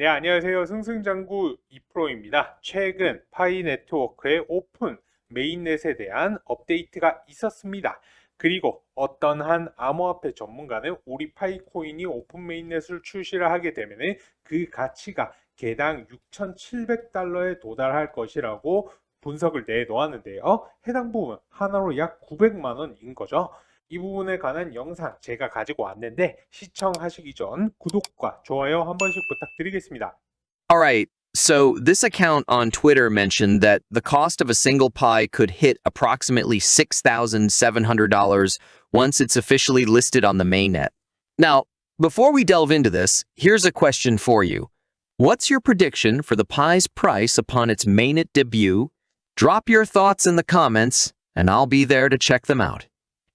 네, 안녕하세요. 승승장구 2프로입니다. 최근 파이 네트워크의 오픈 메인넷에 대한 업데이트가 있었습니다. 그리고 어떤 한 암호화폐 전문가는 우리 파이코인이 오픈 메인넷을 출시를 하게 되면 그 가치가 개당 6,700달러에 도달할 것이라고 분석을 내놓았는데요. 해당 부분 하나로 약 900만 원인 거죠. 이 부분에 관한 영상 제가 가지고 왔는데 시청하시기 전 구독과 좋아요 한 번씩 부탁드리겠습니다. All right. So this account on Twitter mentioned that the cost of a single pie could hit approximately $6,700 once it's officially listed on the mainnet. Now, before we delve into this, here's a question for you. What's your prediction for the pie's price upon its mainnet debut? Drop your thoughts in the comments, and I'll be there to check them out.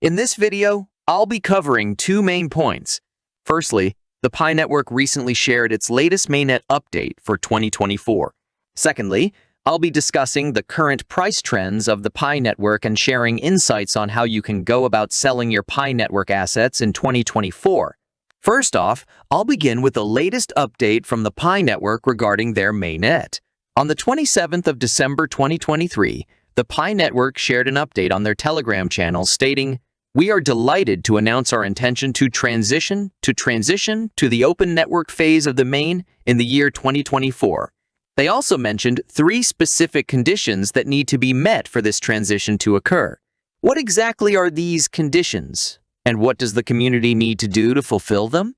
In this video, I'll be covering two main points. Firstly, the Pi Network recently shared its latest mainnet update for 2024. Secondly, I'll be discussing the current price trends of the Pi Network and sharing insights on how you can go about selling your Pi Network assets in 2024. First off, I'll begin with the latest update from the Pi Network regarding their mainnet. On the 27th of December 2023, the Pi Network shared an update on their Telegram channel stating, we are delighted to announce our intention to transition to transition to the open network phase of the main in the year 2024. They also mentioned three specific conditions that need to be met for this transition to occur. What exactly are these conditions, and what does the community need to do to fulfill them?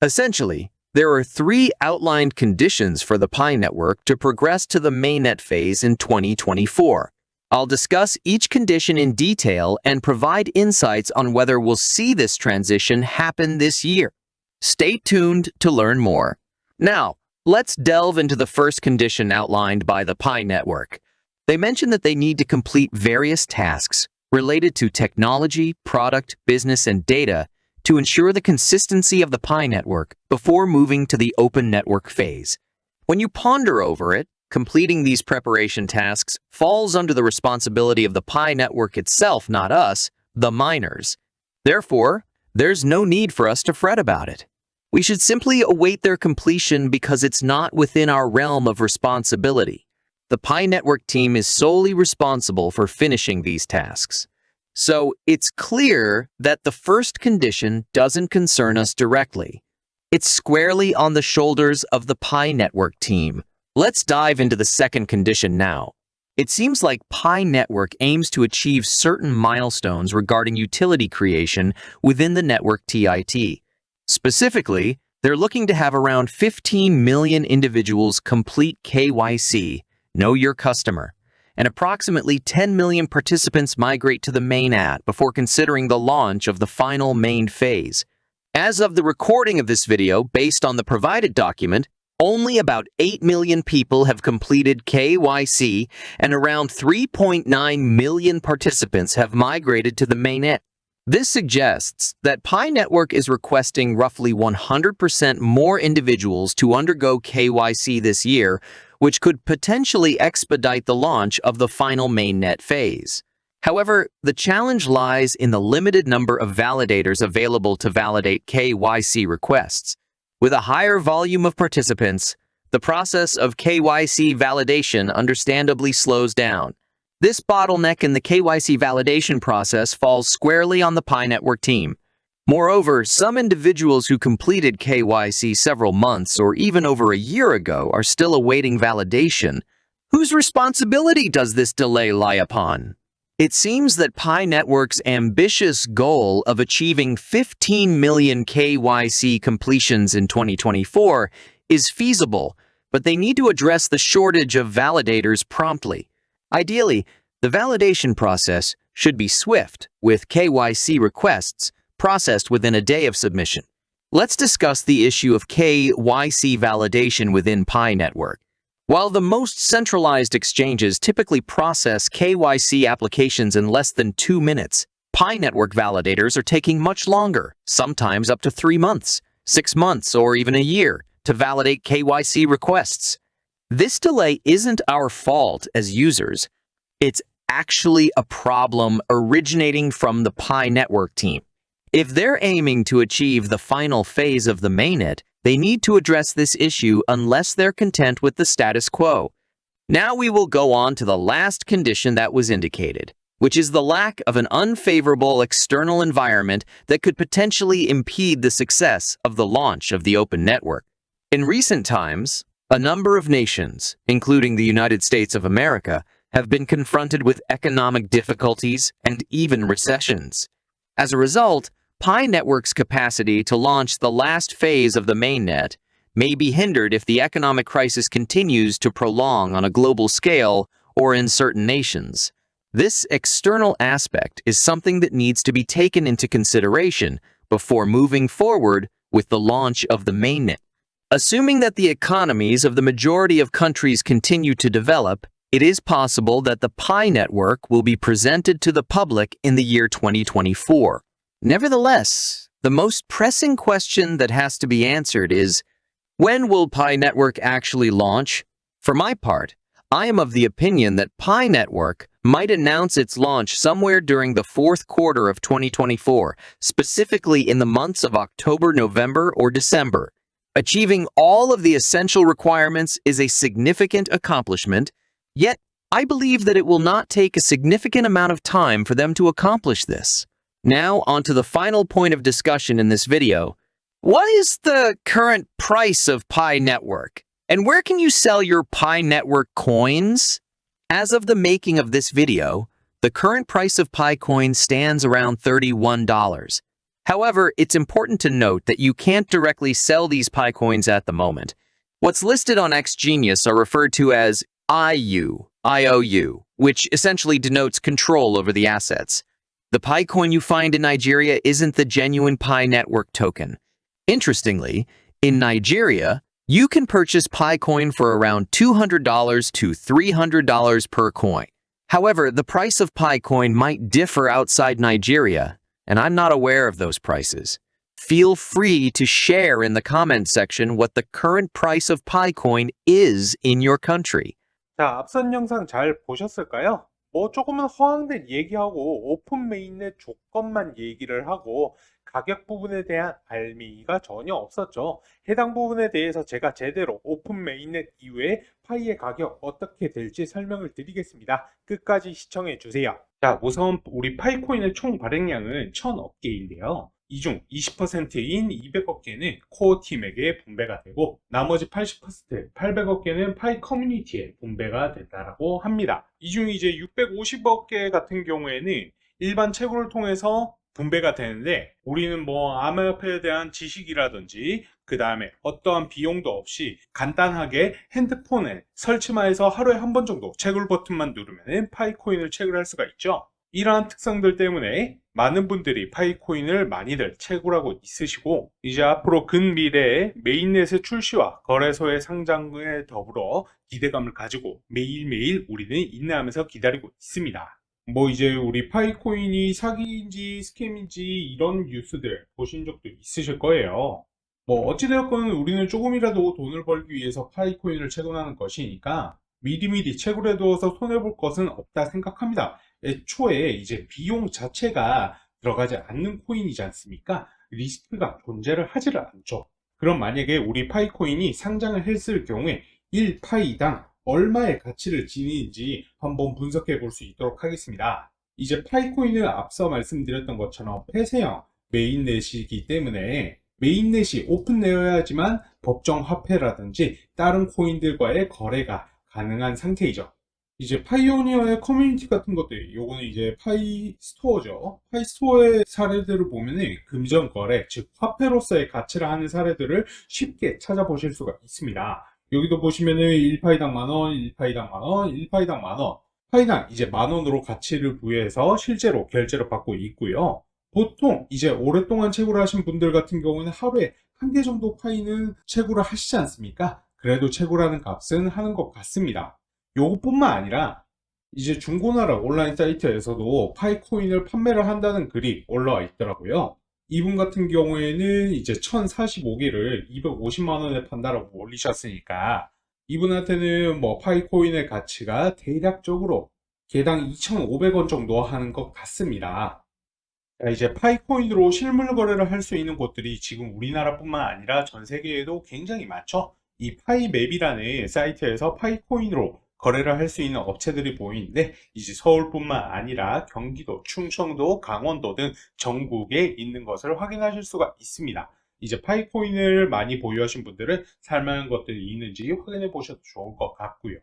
Essentially, there are three outlined conditions for the Pi network to progress to the mainnet phase in 2024. I'll discuss each condition in detail and provide insights on whether we'll see this transition happen this year. Stay tuned to learn more. Now, let's delve into the first condition outlined by the Pi Network. They mention that they need to complete various tasks related to technology, product, business, and data to ensure the consistency of the Pi Network before moving to the open network phase. When you ponder over it, Completing these preparation tasks falls under the responsibility of the Pi network itself, not us, the miners. Therefore, there's no need for us to fret about it. We should simply await their completion because it's not within our realm of responsibility. The Pi network team is solely responsible for finishing these tasks. So it's clear that the first condition doesn't concern us directly. It's squarely on the shoulders of the Pi network team, Let's dive into the second condition now. It seems like Pi Network aims to achieve certain milestones regarding utility creation within the network TIT. Specifically, they're looking to have around 15 million individuals complete KYC, Know Your Customer, and approximately 10 million participants migrate to the main app before considering the launch of the final main phase. As of the recording of this video, based on the provided document, only about 8 million people have completed KYC and around 3.9 million participants have migrated to the mainnet. This suggests that Pi Network is requesting roughly 100% more individuals to undergo KYC this year, which could potentially expedite the launch of the final mainnet phase. However, the challenge lies in the limited number of validators available to validate KYC requests. With a higher volume of participants, the process of KYC validation understandably slows down. This bottleneck in the KYC validation process falls squarely on the Pi Network team. Moreover, some individuals who completed KYC several months or even over a year ago are still awaiting validation. Whose responsibility does this delay lie upon? It seems that Pi Network's ambitious goal of achieving 15 million KYC completions in 2024 is feasible, but they need to address the shortage of validators promptly. Ideally, the validation process should be swift, with KYC requests processed within a day of submission. Let's discuss the issue of KYC validation within Pi Network. While the most centralized exchanges typically process KYC applications in less than two minutes, Pi network validators are taking much longer, sometimes up to three months, six months, or even a year, to validate KYC requests. This delay isn't our fault as users. It's actually a problem originating from the Pi network team. If they're aiming to achieve the final phase of the mainnet, They need to address this issue unless they're content with the status quo. Now we will go on to the last condition that was indicated, which is the lack of an unfavorable external environment that could potentially impede the success of the launch of the open network. In recent times, a number of nations, including the United States of America, have been confronted with economic difficulties and even recessions. As a result, Pi Network's capacity to launch the last phase of the mainnet may be hindered if the economic crisis continues to prolong on a global scale or in certain nations. This external aspect is something that needs to be taken into consideration before moving forward with the launch of the mainnet. Assuming that the economies of the majority of countries continue to develop, it is possible that the Pi network will be presented to the public in the year 2024. Nevertheless, the most pressing question that has to be answered is when will Pi Network actually launch? For my part, I am of the opinion that Pi Network might announce its launch somewhere during the fourth quarter of 2024, specifically in the months of October, November, or December. Achieving all of the essential requirements is a significant accomplishment, yet I believe that it will not take a significant amount of time for them to accomplish this. Now, on to the final point of discussion in this video. What is the current price of Pi Network? And where can you sell your Pi Network coins? As of the making of this video, the current price of Pi coin stands around $31. However, it's important to note that you can't directly sell these Pi coins at the moment. What's listed on XGenius are referred to as IU, IOU, which essentially denotes control over the assets. The Pi coin you find in Nigeria isn't the genuine Pi network token. Interestingly, in Nigeria, you can purchase Pi coin for around $200 to $300 per coin. However, the price of Pi coin might differ outside Nigeria, and I'm not aware of those prices. Feel free to share in the comment section what the current price of Pi coin is in your country. 자, 앞선 영상 잘 보셨을까요? 뭐 조금은 허황된 얘기하고 오픈 메인넷 조건만 얘기를 하고 가격 부분에 대한 알미가 전혀 없었죠. 해당 부분에 대해서 제가 제대로 오픈 메인넷 이후에 파이의 가격 어떻게 될지 설명을 드리겠습니다. 끝까지 시청해 주세요. 자, 우선 우리 파이코인의 총 발행량은 1000억 개인데요. 이중 20%인 200억 개는 코어 팀에게 분배가 되고 나머지 80% 800억 개는 파이 커뮤니티에 분배가 된다라고 합니다. 이중 이제 650억 개 같은 경우에는 일반 채굴을 통해서 분배가 되는데 우리는 뭐 암호화폐에 대한 지식이라든지 그 다음에 어떠한 비용도 없이 간단하게 핸드폰에 설치만 해서 하루에 한 번 정도 채굴 버튼만 누르면 파이코인을 채굴할 수가 있죠. 이러한 특성들 때문에 많은 분들이 파이코인을 많이들 채굴하고 있으시고 이제 앞으로 근미래에 메인넷의 출시와 거래소의 상장에 더불어 기대감을 가지고 매일매일 우리는 인내하면서 기다리고 있습니다. 뭐 이제 우리 파이코인이 사기인지 스캠인지 이런 뉴스들 보신 적도 있으실 거예요. 뭐 어찌되었건 우리는 조금이라도 돈을 벌기 위해서 파이코인을 채굴하는 것이니까 미리미리 채굴해 두어서 손해볼 것은 없다 생각합니다. 애초에 이제 비용 자체가 들어가지 않는 코인이지 않습니까? 리스크가 존재를 하지를 않죠. 그럼 만약에 우리 파이코인이 상장을 했을 경우에 1파이당 얼마의 가치를 지니는지 한번 분석해 볼 수 있도록 하겠습니다. 이제 파이코인은 앞서 말씀드렸던 것처럼 폐쇄형 메인넷이기 때문에 메인넷이 오픈되어야지만 법정 화폐라든지 다른 코인들과의 거래가 가능한 상태이죠. 이제 파이오니어의 커뮤니티 같은 것들, 요거는 이제 파이 스토어죠. 파이 스토어의 사례들을 보면은 금전 거래, 즉 화폐로서의 가치를 하는 사례들을 쉽게 찾아보실 수가 있습니다. 여기도 보시면은 1파이당 만원, 1파이당 만원, 1파이당 만원. 파이당 이제 만원으로 가치를 부여해서 실제로 결제를 받고 있고요. 보통 이제 오랫동안 채굴을 하신 분들 같은 경우는 하루에 한 개 정도 파이는 채굴을 하시지 않습니까? 그래도 채굴하는 값은 하는 것 같습니다. 요것뿐만 아니라 이제 중고나라 온라인 사이트에서도 파이코인을 판매를 한다는 글이 올라와 있더라고요. 이분 같은 경우에는 이제 1045개를 250만원에 판다라고 올리셨으니까 이분한테는 뭐 파이코인의 가치가 대략적으로 개당 2,500원 정도 하는 것 같습니다. 자, 이제 파이코인으로 실물 거래를 할 수 있는 곳들이 지금 우리나라뿐만 아니라 전 세계에도 굉장히 많죠. 이 파이맵이라는 사이트에서 파이코인으로 거래를 할 수 있는 업체들이 보이는데 이제 서울뿐만 아니라 경기도, 충청도, 강원도 등 전국에 있는 것을 확인하실 수가 있습니다. 이제 파이코인을 많이 보유하신 분들은 살만한 것들이 있는지 확인해 보셔도 좋을 것 같고요.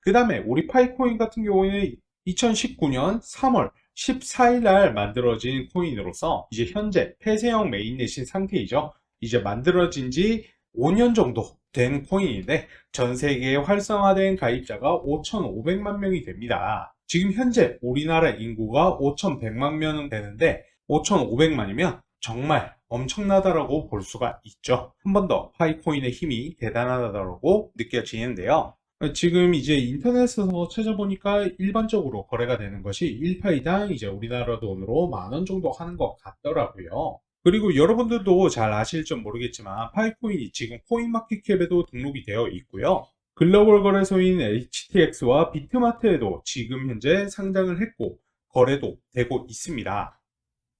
그 다음에 우리 파이코인 같은 경우에는 2019년 3월 14일 날 만들어진 코인으로서 이제 현재 폐쇄형 메인넷인 상태이죠. 이제 만들어진 지 5년 정도 된 코인인데 전 세계에 활성화된 가입자가 5,500만 명이 됩니다. 지금 현재 우리나라 인구가 5,100만 명 되는데 5,500만이면 정말 엄청나다라고 볼 수가 있죠. 한 번 더 파이코인의 힘이 대단하다라고 느껴지는데요. 지금 이제 인터넷에서 찾아보니까 일반적으로 거래가 되는 것이 1파이당 이제 우리나라 돈으로 만 원 정도 하는 것 같더라고요. 그리고 여러분들도 잘 아실지 모르겠지만 파이코인이 지금 코인마켓캡에도 등록이 되어 있고요. 글로벌 거래소인 HTX와 비트마트에도 지금 현재 상장을 했고 거래도 되고 있습니다.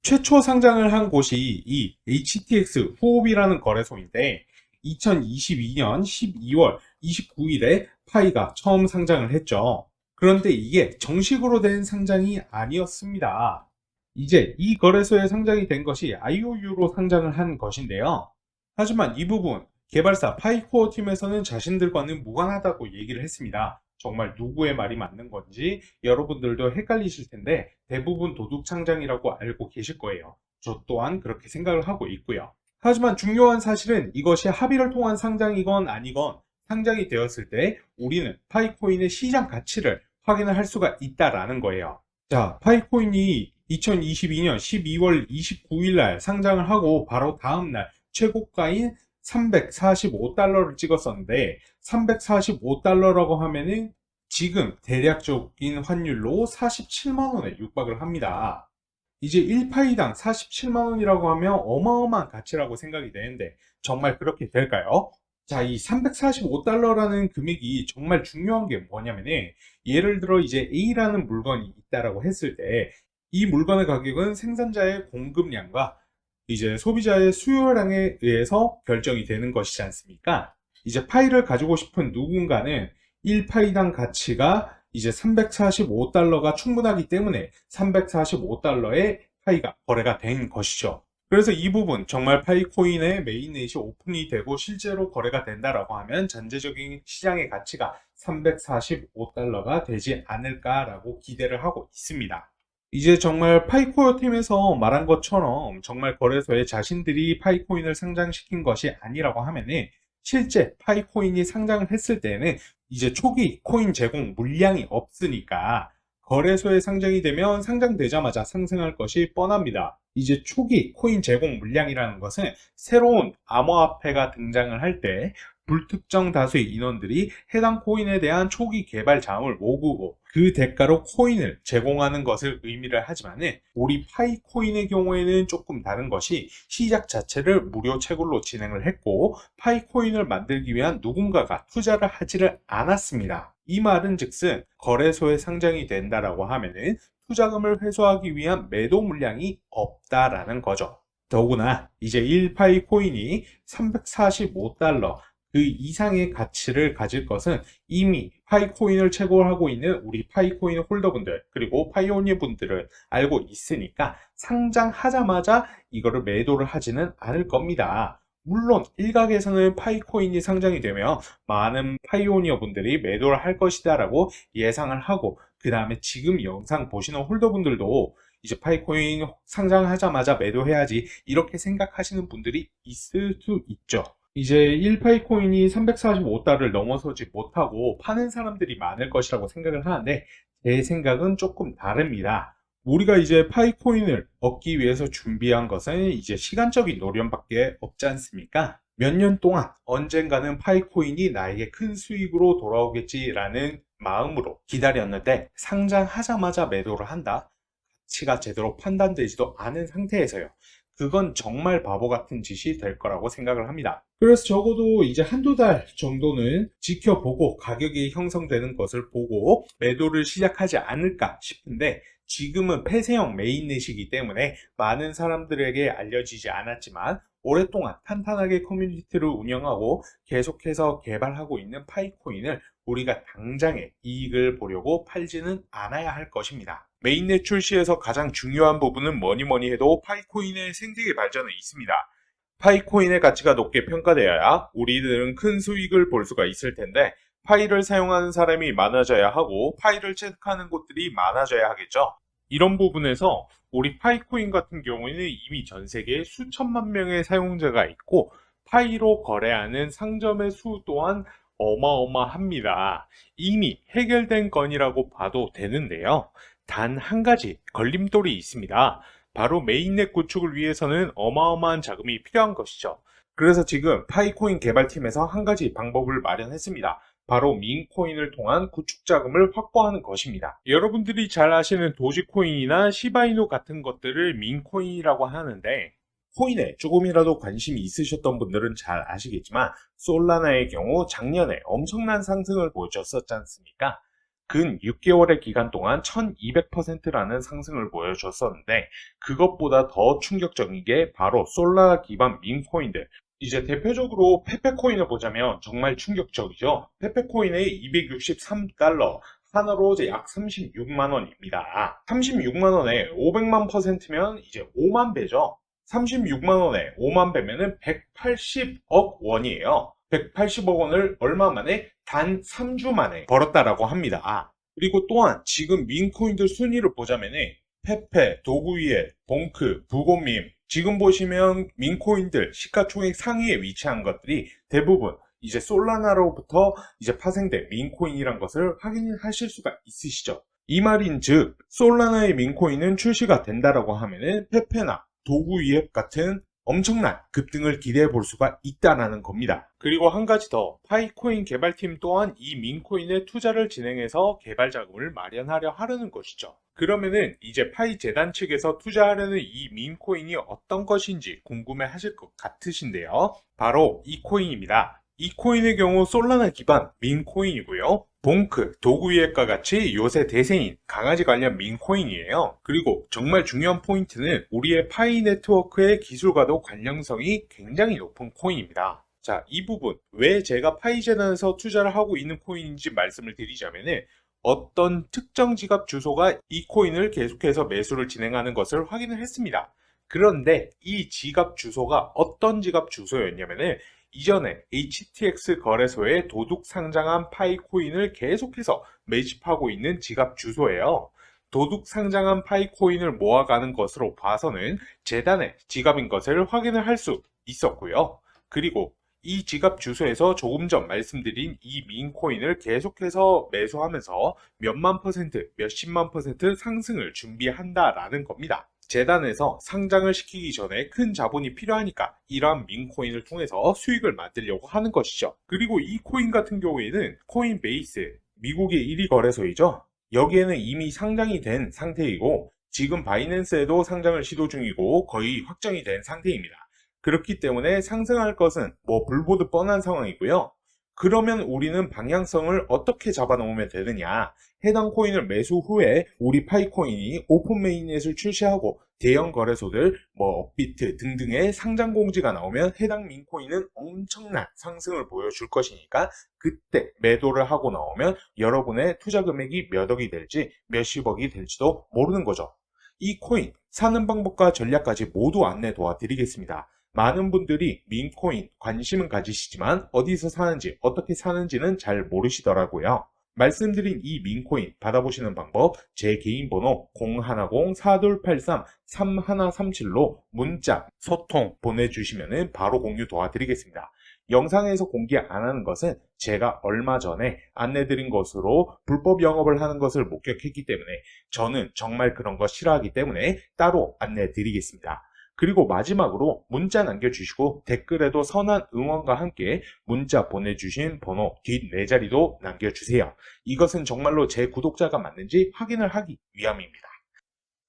최초 상장을 한 곳이 이 HTX 후옵이라는 거래소인데 2022년 12월 29일에 파이가 처음 상장을 했죠. 그런데 이게 정식으로 된 상장이 아니었습니다. 이제 이 거래소에 상장이 된 것이 IOU로 상장을 한 것인데요. 하지만 이 부분 개발사 파이코어 팀에서는 자신들과는 무관하다고 얘기를 했습니다. 정말 누구의 말이 맞는 건지 여러분들도 헷갈리실 텐데 대부분 도둑 상장이라고 알고 계실 거예요. 저 또한 그렇게 생각을 하고 있고요. 하지만 중요한 사실은 이것이 합의를 통한 상장이건 아니건 상장이 되었을 때 우리는 파이코인의 시장 가치를 확인을 할 수가 있다라는 거예요. 자, 파이코인이 2022년 12월 29일 날 상장을 하고 바로 다음 날 최고가인 345달러를 찍었었는데 345달러라고 하면은 지금 대략적인 환율로 47만 원에 육박을 합니다. 이제 1파이당 47만 원이라고 하면 어마어마한 가치라고 생각이 되는데 정말 그렇게 될까요? 자, 이 345달러라는 금액이 정말 중요한 게 뭐냐면은 예를 들어 이제 A라는 물건이 있다라고 했을 때 이 물건의 가격은 생산자의 공급량과 이제 소비자의 수요량에 의해서 결정이 되는 것이지 않습니까? 이제 파이를 가지고 싶은 누군가는 1파이당 가치가 이제 345달러가 충분하기 때문에 345달러의 파이가 거래가 된 것이죠. 그래서 이 부분 정말 파이코인의 메인넷이 오픈이 되고 실제로 거래가 된다라고 하면 전체적인 시장의 가치가 345달러가 되지 않을까라고 기대를 하고 있습니다. 이제 정말 파이코어 팀에서 말한 것처럼 정말 거래소에 자신들이 파이코인을 상장시킨 것이 아니라고 하면은 실제 파이코인이 상장을 했을 때는 이제 초기 코인 제공 물량이 없으니까 거래소에 상장이 되면 상장되자마자 상승할 것이 뻔합니다. 이제 초기 코인 제공 물량이라는 것은 새로운 암호화폐가 등장을 할 때 불특정 다수의 인원들이 해당 코인에 대한 초기 개발 자금을 모으고 그 대가로 코인을 제공하는 것을 의미를 하지만은 우리 파이코인의 경우에는 조금 다른 것이 시작 자체를 무료 채굴로 진행을 했고 파이코인을 만들기 위한 누군가가 투자를 하지를 않았습니다. 이 말은 즉슨 거래소에 상장이 된다라고 하면은 투자금을 회수하기 위한 매도 물량이 없다라는 거죠. 더구나 이제 1파이 코인이 345달러 그 이상의 가치를 가질 것은 이미 파이코인을 채굴하고 있는 우리 파이코인 홀더분들 그리고 파이오니어 분들은 알고 있으니까 상장하자마자 이거를 매도를 하지는 않을 겁니다. 물론 일각에서는 파이코인이 상장이 되면 많은 파이오니어 분들이 매도를 할 것이다 라고 예상을 하고 그 다음에 지금 영상 보시는 홀더분들도 이제 파이코인 상장하자마자 매도해야지 이렇게 생각하시는 분들이 있을 수 있죠. 이제 1파이코인이 345달러를 넘어서지 못하고 파는 사람들이 많을 것이라고 생각을 하는데 제 생각은 조금 다릅니다. 우리가 이제 파이코인을 얻기 위해서 준비한 것은 이제 시간적인 노련밖에 없지 않습니까? 몇 년 동안 언젠가는 파이코인이 나에게 큰 수익으로 돌아오겠지라는 마음으로 기다렸는데 상장하자마자 매도를 한다? 가치가 제대로 판단되지도 않은 상태에서요. 그건 정말 바보 같은 짓이 될 거라고 생각을 합니다. 그래서 적어도 이제 한두 달 정도는 지켜보고 가격이 형성되는 것을 보고 매도를 시작하지 않을까 싶은데 지금은 폐쇄형 메인넷이기 때문에 많은 사람들에게 알려지지 않았지만 오랫동안 탄탄하게 커뮤니티를 운영하고 계속해서 개발하고 있는 파이코인을 우리가 당장에 이익을 보려고 팔지는 않아야 할 것입니다. 메인넷 출시에서 가장 중요한 부분은 뭐니 뭐니 해도 파이코인의 생태계 발전에 있습니다. 파이코인의 가치가 높게 평가되어야 우리들은 큰 수익을 볼 수가 있을 텐데 파이를 사용하는 사람이 많아져야 하고 파이를 체크하는 곳들이 많아져야 하겠죠. 이런 부분에서 우리 파이코인 같은 경우에는 이미 전 세계에 수천만 명의 사용자가 있고 파이로 거래하는 상점의 수 또한 어마어마합니다. 이미 해결된 건이라고 봐도 되는데요. 단 한 가지 걸림돌이 있습니다. 바로 메인넷 구축을 위해서는 어마어마한 자금이 필요한 것이죠. 그래서 지금 파이코인 개발팀에서 한 가지 방법을 마련했습니다. 바로 민코인을 통한 구축 자금을 확보하는 것입니다. 여러분들이 잘 아시는 도지코인이나 시바이노 같은 것들을 민코인이라고 하는데 코인에 조금이라도 관심이 있으셨던 분들은 잘 아시겠지만 솔라나의 경우 작년에 엄청난 상승을 보여줬었지 않습니까? 근 6개월의 기간 동안 1200%라는 상승을 보여줬었는데 그것보다 더 충격적인 게 바로 솔라나 기반 민코인들 이제 대표적으로 페페코인을 보자면 정말 충격적이죠. 페페코인의 263달러, 하나로 약 36만 원입니다. 36만 원에 500만 퍼센트면 이제 5만 배죠. 36만 원에 5만 배면은 180억 원이에요. 180억 원을 얼마 만에 단 3주 만에 벌었다라고 합니다. 그리고 또한 지금 민코인들 순위를 보자면은 페페, 도구이엘, 봉크, 부고밈 지금 보시면 민코인들 시가총액 상위에 위치한 것들이 대부분 이제 솔라나로부터 이제 파생된 민코인이란 것을 확인하실 수가 있으시죠. 이 말인 즉 솔라나의 민코인은 출시가 된다라고 하면은 페페나 도구이앱 같은 엄청난 급등을 기대해 볼 수가 있다라는 겁니다. 그리고 한 가지 더, 파이코인 개발팀 또한 이 민코인에 투자를 진행해서 개발 자금을 마련하려 하려는 것이죠. 그러면은 이제 파이 재단 측에서 투자하려는 이 민코인이 어떤 것인지 궁금해 하실 것 같으신데요. 바로 이 코인입니다. 이 코인의 경우 솔라나 기반 민코인이고요. 봉크, 도구이앱과 같이 요새 대세인 강아지 관련 민코인이에요. 그리고 정말 중요한 포인트는 우리의 파이 네트워크의 기술과도 관련성이 굉장히 높은 코인입니다. 자, 이 부분 왜 제가 파이 재단에서 투자를 하고 있는 코인인지 말씀을 드리자면은 어떤 특정 지갑 주소가 이 코인을 계속해서 매수를 진행하는 것을 확인을 했습니다. 그런데 이 지갑 주소가 어떤 지갑 주소였냐면은 이전에 HTX 거래소에 도둑 상장한 파이코인을 계속해서 매집하고 있는 지갑 주소예요. 도둑 상장한 파이코인을 모아가는 것으로 봐서는 재단의 지갑인 것을 확인을 할 수 있었고요. 그리고 이 지갑 주소에서 조금 전 말씀드린 이 민코인을 계속해서 매수하면서 몇만 퍼센트, 몇십만 퍼센트 상승을 준비한다라는 겁니다. 재단에서 상장을 시키기 전에 큰 자본이 필요하니까 이러한 민코인을 통해서 수익을 만들려고 하는 것이죠. 그리고 이 코인 같은 경우에는 코인베이스, 미국의 1위 거래소이죠. 여기에는 이미 상장이 된 상태이고 지금 바이낸스에도 상장을 시도 중이고 거의 확정이 된 상태입니다. 그렇기 때문에 상승할 것은 뭐 불보듯 뻔한 상황이고요. 그러면 우리는 방향성을 어떻게 잡아놓으면 되느냐? 해당 코인을 매수 후에 우리 파이코인이 오픈 메인넷을 출시하고 대형 거래소들, 뭐 업비트 등등의 상장 공지가 나오면 해당 민코인은 엄청난 상승을 보여줄 것이니까 그때 매도를 하고 나오면 여러분의 투자 금액이 몇 억이 될지 몇십억이 될지도 모르는 거죠. 이 코인 사는 방법과 전략까지 모두 안내 도와드리겠습니다. 많은 분들이 민코인 관심은 가지시지만 어디서 사는지 어떻게 사는지는 잘 모르시더라고요. 말씀드린 이 민코인 받아보시는 방법 제 개인 번호 010-4283-3137로 문자, 소통 보내주시면 바로 공유 도와드리겠습니다. 영상에서 공개 안 하는 것은 제가 얼마 전에 안내드린 것으로 불법 영업을 하는 것을 목격했기 때문에 저는 정말 그런 거 싫어하기 때문에 따로 안내드리겠습니다. 그리고 마지막으로 문자 남겨주시고 댓글에도 선한 응원과 함께 문자 보내주신 번호 뒷 네 자리도 남겨주세요. 이것은 정말로 제 구독자가 맞는지 확인을 하기 위함입니다.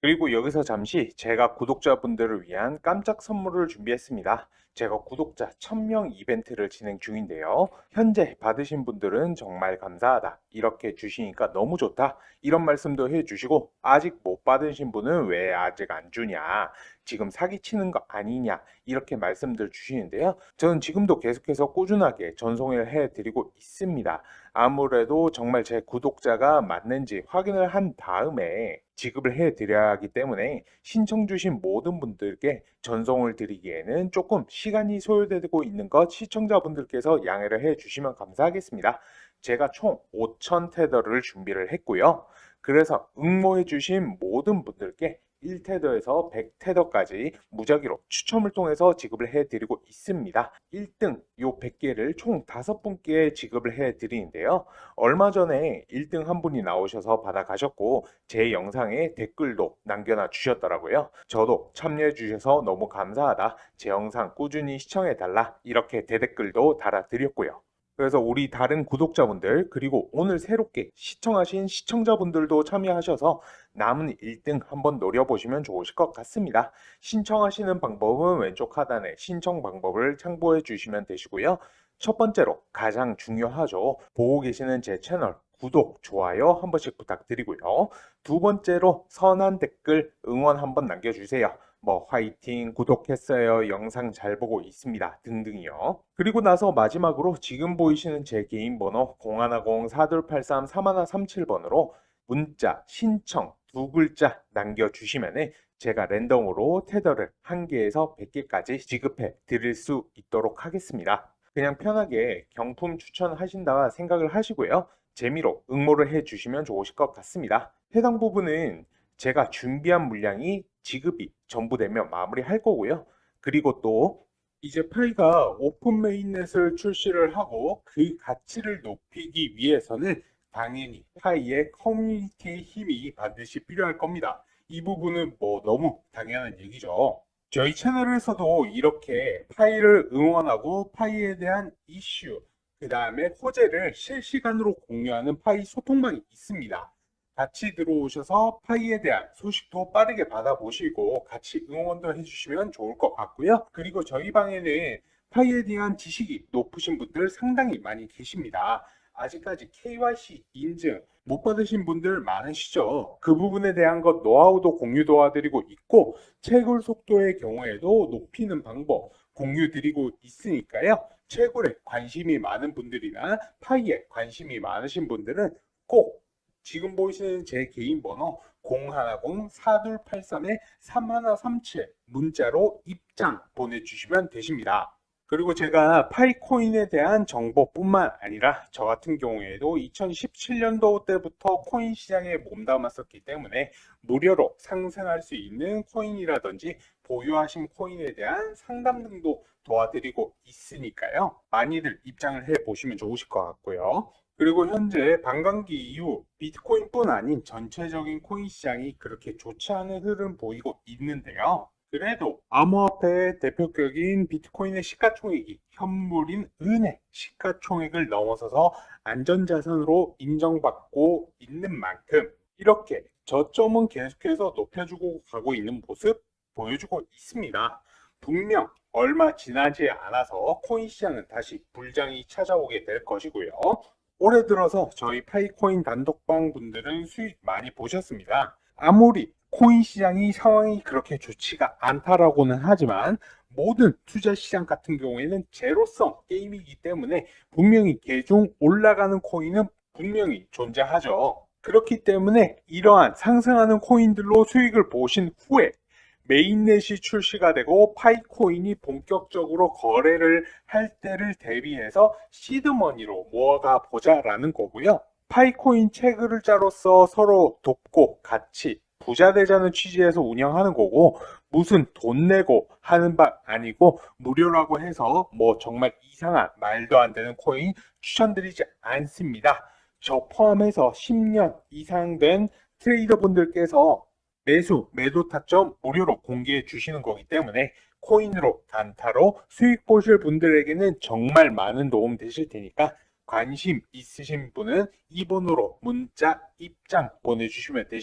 그리고 여기서 잠시 제가 구독자분들을 위한 깜짝 선물을 준비했습니다. 제가 구독자 1000명 이벤트를 진행 중인데요. 현재 받으신 분들은 정말 감사하다. 이렇게 주시니까 너무 좋다. 이런 말씀도 해주시고, 아직 못 받으신 분은 왜 아직 안 주냐? 지금 사기치는 거 아니냐? 이렇게 말씀들 주시는데요. 저는 지금도 계속해서 꾸준하게 전송을 해드리고 있습니다. 아무래도 정말 제 구독자가 맞는지 확인을 한 다음에 지급을 해드려야 하기 때문에 신청 주신 모든 분들께 전송을 드리기에는 조금 시간이 소요되고 있는 것 시청자분들께서 양해를 해주시면 감사하겠습니다. 제가 총 5,000 테더를 준비를 했고요. 그래서 응모해주신 모든 분들께 1테더에서 100테더까지 무작위로 추첨을 통해서 지급을 해드리고 있습니다. 1등 요 100개를 총 5분께 지급을 해드리는데요. 얼마 전에 1등 한 분이 나오셔서 받아가셨고 제 영상에 댓글도 남겨놔 주셨더라고요. 저도 참여해 주셔서 너무 감사하다. 제 영상 꾸준히 시청해 달라. 이렇게 대댓글도 달아드렸고요. 그래서 우리 다른 구독자분들 그리고 오늘 새롭게 시청하신 시청자분들도 참여하셔서 남은 1등 한번 노려보시면 좋으실 것 같습니다. 신청하시는 방법은 왼쪽 하단에 신청 방법을 참고해 주시면 되시고요. 첫 번째로 가장 중요하죠. 보고 계시는 제 채널 구독, 좋아요 한 번씩 부탁드리고요. 두 번째로 선한 댓글 응원 한번 남겨주세요. 뭐 화이팅, 구독했어요, 영상 잘 보고 있습니다 등등이요. 그리고 나서 마지막으로 지금 보이시는 제 개인 번호 0110-4283-3137번으로 문자 신청 두 글자 남겨주시면은 제가 랜덤으로 테더를 한 개에서 100개까지 지급해 드릴 수 있도록 하겠습니다. 그냥 편하게 경품 추천하신다 생각을 하시고요. 재미로 응모를 해 주시면 좋으실 것 같습니다. 해당 부분은 제가 준비한 물량이 지급이 전부 되면 마무리할 거고요. 그리고 또 이제 파이가 오픈 메인넷을 출시를 하고 그 가치를 높이기 위해서는 당연히 파이의 커뮤니티의 힘이 반드시 필요할 겁니다. 이 부분은 뭐 너무 당연한 얘기죠. 저희 채널에서도 이렇게 파이를 응원하고 파이에 대한 이슈, 그 다음에 호재를 실시간으로 공유하는 파이 소통방이 있습니다. 같이 들어오셔서 파이에 대한 소식도 빠르게 받아보시고 같이 응원도 해주시면 좋을 것 같고요. 그리고 저희 방에는 파이에 대한 지식이 높으신 분들 상당히 많이 계십니다. 아직까지 KYC 인증 못 받으신 분들 많으시죠? 그 부분에 대한 것 노하우도 공유 도와드리고 있고 채굴 속도의 경우에도 높이는 방법 공유 드리고 있으니까요. 채굴에 관심이 많은 분들이나 파이에 관심이 많으신 분들은 꼭 지금 보이시는 제 개인 번호 010-4283-3137 문자로 입장 보내주시면 되십니다. 그리고 제가 파이코인에 대한 정보뿐만 아니라 저 같은 경우에도 2017년도 때부터 코인 시장에 몸담았었기 때문에 무료로 상승할 수 있는 코인이라든지 보유하신 코인에 대한 상담 등도 도와드리고 있으니까요. 많이들 입장을 해 보시면 좋으실 것 같고요. 그리고 현재 반감기 이후 비트코인뿐 아닌 전체적인 코인 시장이 그렇게 좋지 않은 흐름 보이고 있는데요. 그래도 암호화폐의 대표격인 비트코인의 시가총액이 현물인 은의 시가총액을 넘어서서 안전자산으로 인정받고 있는 만큼 이렇게 저점은 계속해서 높여주고 가고 있는 모습 보여주고 있습니다. 분명 얼마 지나지 않아서 코인 시장은 다시 불장이 찾아오게 될 것이고요. 올해 들어서 저희 파이코인 단독방 분들은 수익 많이 보셨습니다. 아무리 코인 시장이 상황이 그렇게 좋지가 않다라고는 하지만 모든 투자 시장 같은 경우에는 제로성 게임이기 때문에 분명히 개중 올라가는 코인은 분명히 존재하죠. 그렇기 때문에 이러한 상승하는 코인들로 수익을 보신 후에 메인넷이 출시가 되고 파이코인이 본격적으로 거래를 할 때를 대비해서 시드머니로 모아가 보자라는 거고요. 파이코인 채굴자로서 서로 돕고 같이 부자 되자는 취지에서 운영하는 거고 무슨 돈 내고 하는 바 아니고 무료라고 해서 뭐 정말 이상한 말도 안 되는 코인 추천드리지 않습니다. 저 포함해서 10년 이상 된 트레이더 분들께서 매수, 매도 타점 무료로 공개해 주시는 거기 때문에 코인으로 단타로 수익 보실 분들에게는 정말 많은 도움 되실 테니까 관심 있으신 분은 2번으로 문자 입장 보내주시면 되십니다.